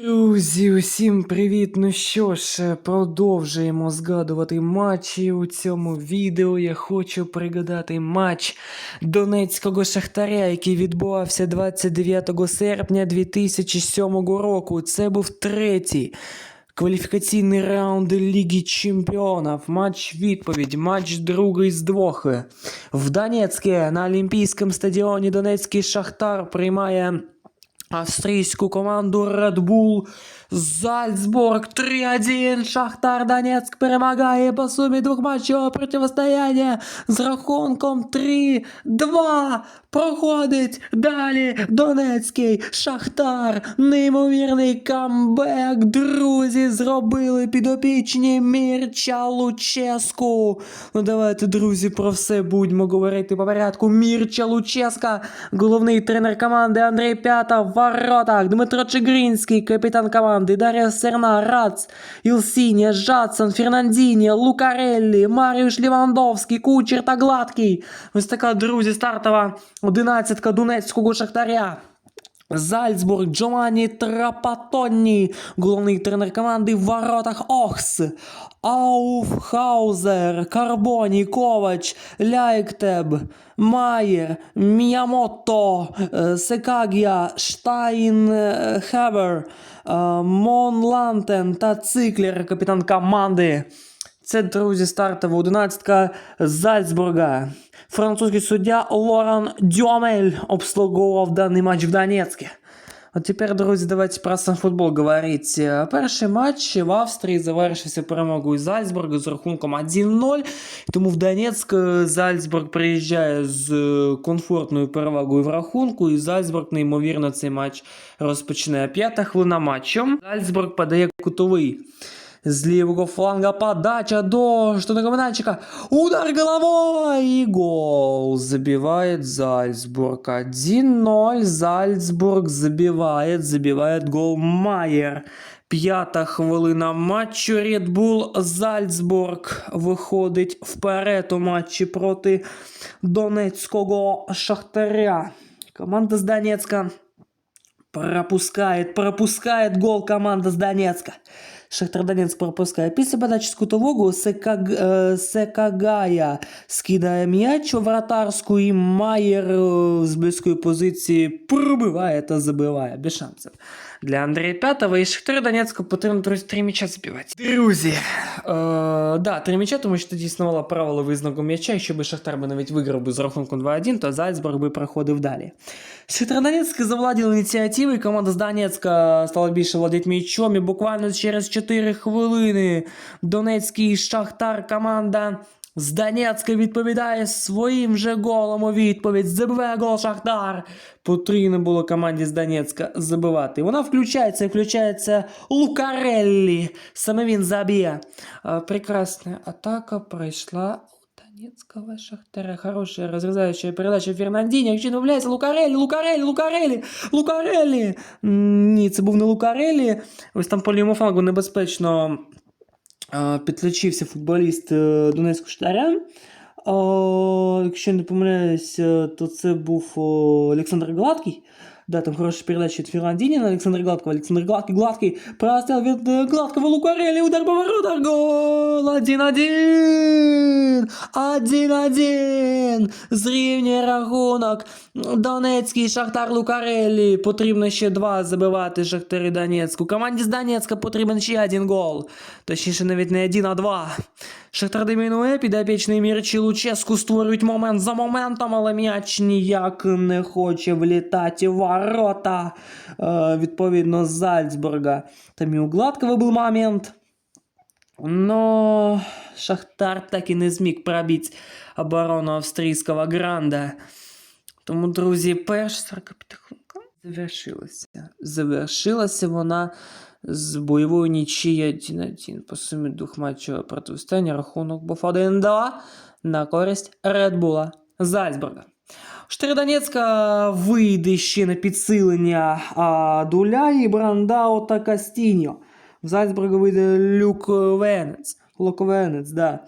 Друзі, усім привіт! Ну що ж, продовжуємо згадувати матчі. У цьому відео я хочу пригадати матч Донецького Шахтаря, який відбувався 29 серпня 2007 року. Це був третій кваліфікаційний раунд Ліги Чемпіонів. Матч відповідь, матч другий з двох. В Донецьке на Олімпійському стадіоні Донецький Шахтар приймає австрійську команду Red Bull Зальцбург 3-1. Шахтар Донецьк перемагає по сумі двохматчевого протистояння з рахунком 3-2. Проходить далі Донецький Шахтар. Неймовірний камбек. Друзі, зробили підопічні Мірча Луческу. Ну давайте, друзі, про все будемо говорити по порядку. Мірча Луческа, головний тренер команди Андрій П'ята в воротах. Дмитро Чигринський, капітан команди. Дар'я Серна, Рац, Илсиния, Жатсон, Фернандіні, Лукареллі, Маріуш Лівандовський, Кучер та Гладкий. Ось така, друзі, стартова одинадцятка Донецького Шахтаря. Зальцбург, Джованні Трапатонні, головний тренер команди в воротах Охс, Ауфхаузер, Карбоні, Ковач, Ляйктеб, Майер, Міямото, Секагія, Штайн, е, Хевер, е, Мон Лантен та Циклер, капітан команди. Це, друзі, стартова одинадцятка Зальцбурга. Французький суддя Лоран Дюамель обслуговував даний матч в Донецьку. А тепер, друзі, давайте про сам футбол говорить. Е, Перший матч в Австрії завершився перемогою Зальцбурга з рахунком 1-0. Тому в Донецьк е, Зальцбург приїжджає з е, комфортною перевагою в рахунку, і Зальцбург, неймовірно, цей матч розпочинає. П'ята хвилина матчу. Зальцбург подає кутовий. З лівого фланга подача до штатного мячика. Удар головой и гол. Забивает Зальцбург. 1-0. Зальцбург забивает. Забивает гол Майер. П'ята хвилина матчу. Red Bull Зальцбург виходить вперед у матчі проти Донецького Шахтаря. Команда з Донецька пропускает, пропускает гол команда з Донецька. Шахтар Донецьк пропускає. Після подачі з Секаг... е, Секагая скидає м'яч у вратарську і Майер з близької позиції пробиває та забиває. Без шансів. Для Андрія П'ятого і Шахтарю Донецьку потрібно друзі, три м'яча забивати. Друзі, е, да, три м'яча, тому що тоді існувало правило визнаку м'яча, якщо би Шахтар би навіть виграв би з рахунком 2-1, то Зальцбург би проходив далі. Шахтар Донецьк завладів ініціативою, команда з Донецька стала більше владіти м'ячом, і буквально через 4 хвилини Донецький Шахтар команда з Донецька відповідає своїм же голом у відповідь. Забиває гол Шахтар. Потрібно було команді з Донецька забивати. Вона включається, і включається Лукареллі. Саме він заб'є. Прекрасна атака пройшла у Донецького Шахтаря. Хорошая разрезающая передача Фернандіні. Якщо не вляється Лукареллі, Лукареллі, Лукареллі, Лукареллі. Ні, це був не Лукареллі. Ось там по лівому флангу небезпечно підключився футболіст е, Донецького Штаря. Якщо не помиляюсь, е, то це був Олександр Гладкий. Да, там хорошая передача от Фернандини на Александра Гладкого. Александр Гладкий, Гладкий, прострел від е, Гладкого Лукарелли, удар по воротах, гол! 1-1! 1-1! Зрівнює рахунок. Донецький Шахтар Лукареллі. Потрібно ще два забивати Шахтарі Донецьку. Команді з Донецька потрібен ще один гол. Точніше, навіть не один, а два. Шахтар домінує, підопічний Мірчі Луческу створюють момент за моментом, але м'яч ніяк не хоче влітати в ворота. Е, відповідно, Зальцбурга. Там і у був момент. Но Шахтар так і не зміг пробити оборону австрійського гранда. Тому, друзі, перша 45 хвилинка завершилася. Завершилася вона з бойовою нічією 1-1. По сумі двох матчів протистояння рахунок був 1-2 на користь Редбула Зальцбурга. Штири Донецька вийде ще на підсилення а, Дуля і Брандау та Кастіньо. В Зальцбурга вийде Люк Венец. Лук Венец, да.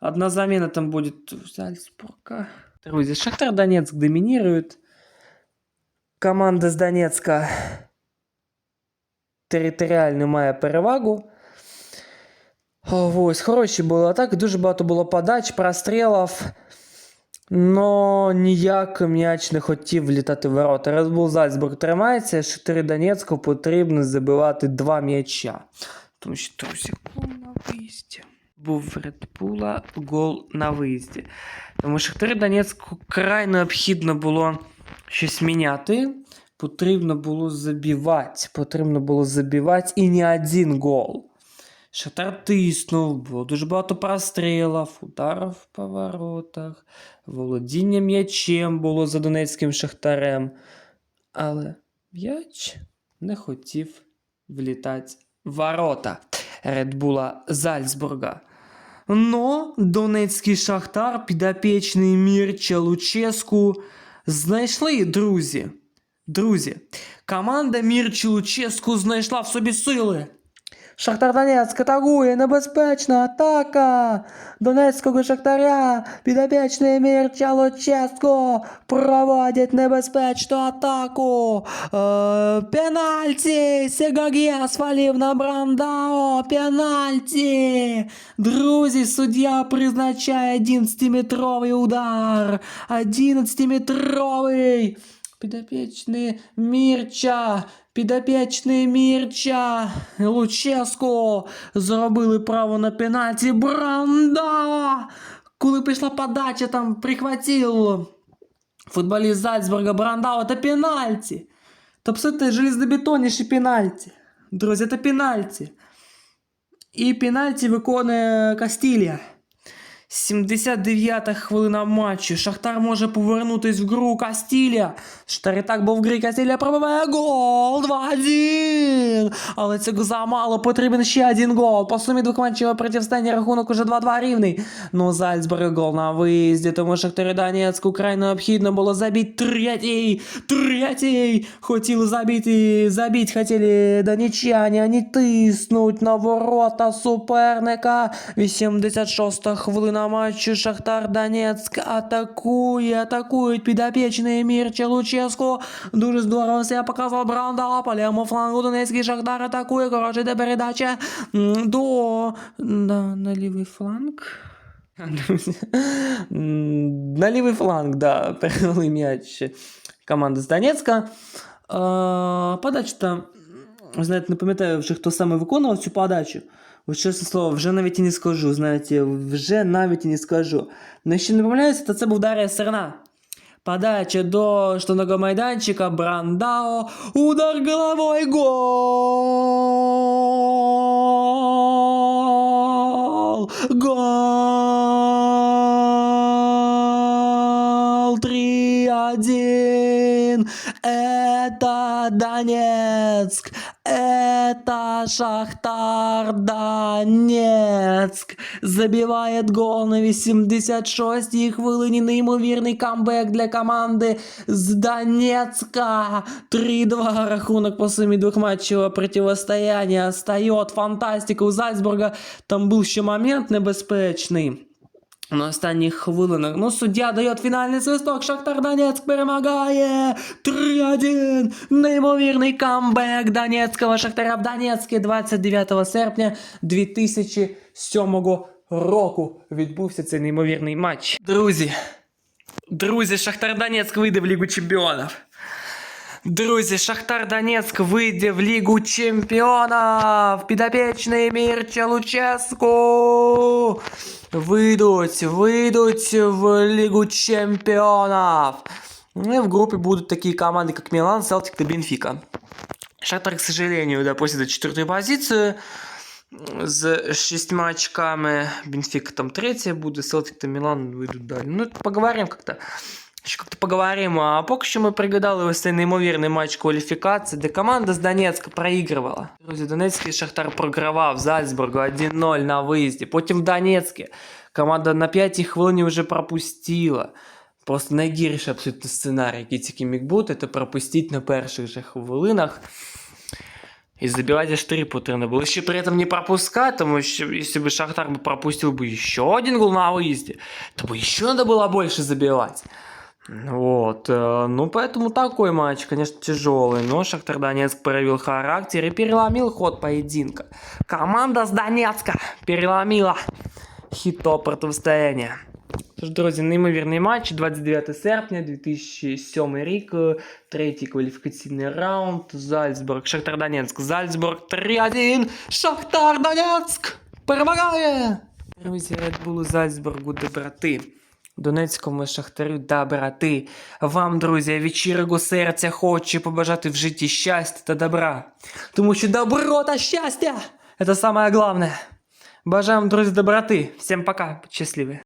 Одна замена там будет у Зальцбурга. Друзья, Шахтар Донецк доминирует. Команда с Донецка територіально має перевагу. Ось, хороші були атаки, дуже багато було подач, прострілів. Но ніяк м'яч не хотів влітати в ворота. Red Bull Зальцбург тримається, Шахтарі Донецьку потрібно забивати два м'яча. Тому що, друзі, гол на виїзді. Був Bull гол на виїзді. Тому Шахтарі Донецьку край необхідно було щось міняти. Потрібно було забивати. Потрібно було забивати і не один гол. Шахтар тиснув, було дуже багато прострілів, ударів по воротах, володіння м'ячем було за донецьким шахтарем. Але м'яч не хотів влітати в ворота Редбула Зальцбурга. Но донецький шахтар, підопічний Мірча Луческу, знайшли друзі. Друзі, команда Мірчі Луческу знайшла в собі сили. Шахтар Донецьк атакує, небезпечна атака Донецького Шахтаря, підопічний Мірча Луческо проводять небезпечну атаку. Е, пенальті! Сегагія свалив на Брандао, пенальті! Друзі, суддя призначає 11-метровий удар. 11-метровий! Підопічний Мірча, підопічний Мірча, Луческо зробили право на пенальті. Бранда! Коли пішла подача, там прихватив футболіст Зальцбурга Брандау, це пенальті. Тобто це железнобетонніші пенальті. Друзі, це пенальті. І пенальті виконує Кастілія. 79-та хвилина матчу. Шахтар може повернутись в гру Кастілія. Шахтар і так був в грі Кастілія пробиває гол 2-1. Але цього замало, потрібен ще один гол. По сумі двох матчів протистояння рахунок уже 2-2 рівний. Ну, Зальцбург гол на виїзді, тому Шахтарі Донецьку край необхідно було забити третій. Третій. Хотіли забити, забити хотіли донеччані, вони тиснуть на ворота суперника. 86-та хвилина матчу Шахтар Донецьк атакує, атакують підопічний Мірча Луческу. Дуже здорово себе показав Бранда по лівому флангу Донецький Шахтар атакує, коротше, йде передача м, до... На, на лівий фланг. Друзі, м, На лівий фланг, да, перевели м'яч команди з Донецька. А, подача там, ви знаєте, не пам'ятаю вже, хто саме виконував цю подачу. Ось чесне слово, вже навіть і не скажу, знаєте, вже навіть і не скажу. Но якщо не помиляюся, то це був Дар'я Серна. Подача до штанного майданчика, Брандао, удар головой, гол! Гол! 3-1! Это Донецк! Это Шахтар Донецк! Забивает гол на 86-й хвилині. Неймовірний камбек для команди з Донецка. 3-2 рахунок по сумі двохматчевого противостояння. Стает фантастика у Зальцбурга. Там був ще момент небезпечний. На останніх хвилинах. Ну, суддя дає фінальний свисток. Шахтар Донецьк перемагає. 3-1. Неймовірний камбек Донецького Шахтаря в Донецьке 29 серпня 2007 року відбувся цей неймовірний матч. Друзі, друзі, Шахтар Донецьк вийде в Лігу Чемпіонів. Друзі, Шахтар Донецьк вийде в Лігу Чемпіонів. Підопічний Мірча Луческу. Вийдуть, вийдуть в Лігу Чемпіонів. Ну и в группе будут такие команды, как Милан, Селтик и Бенфика. Шахтар, к сожалению, да, после четвертую позицию с шестьма очками. Бенфика там третья будет, Селтик и Милан выйдут далі. Ну, поговорим как-то. Ще як-то поговоримо. А поки що ми пригадали ось цей неймовірний матч кваліфікації, де команда з Донецька проігрувала. Друзі, Донецький Шахтар програвав Зальцбургу 1-0 на виїзді. Потім в Донецьке команда на п'ятій хвилині вже пропустила. Просто найгірший абсолютно сценарій, який тільки міг бути, це пропустити на перших же хвилинах. И забивать аж три потрібно було. Ще при этом не пропускать, тому що если бы Шахтар бы пропустил бы еще один гол на выезде, то бы еще надо было больше забивать. Вот, э, ну поэтому такой матч, конечно, тяжелый, но Шахтар Донецк проявил характер и переломил ход поединка. Команда с Донецка переломила хито противостояння. Тож, друзі, неймовірний матч, 29 серпня, 2007 рік, е, третій кваліфікаційний раунд, Зальцбург, Шахтар Донецьк, Зальцбург 3-1, Шахтар Донецьк перемагає! Друзі, Red Bull Зальцбургу доброти. Донецькому Шахтарю да брати. Вам, друзі, від щирого серця хочу побажати в житті щастя та добра. Тому що добро та щастя це саме головне. Бажаємо, друзі, доброти. Всім пока, щасливі.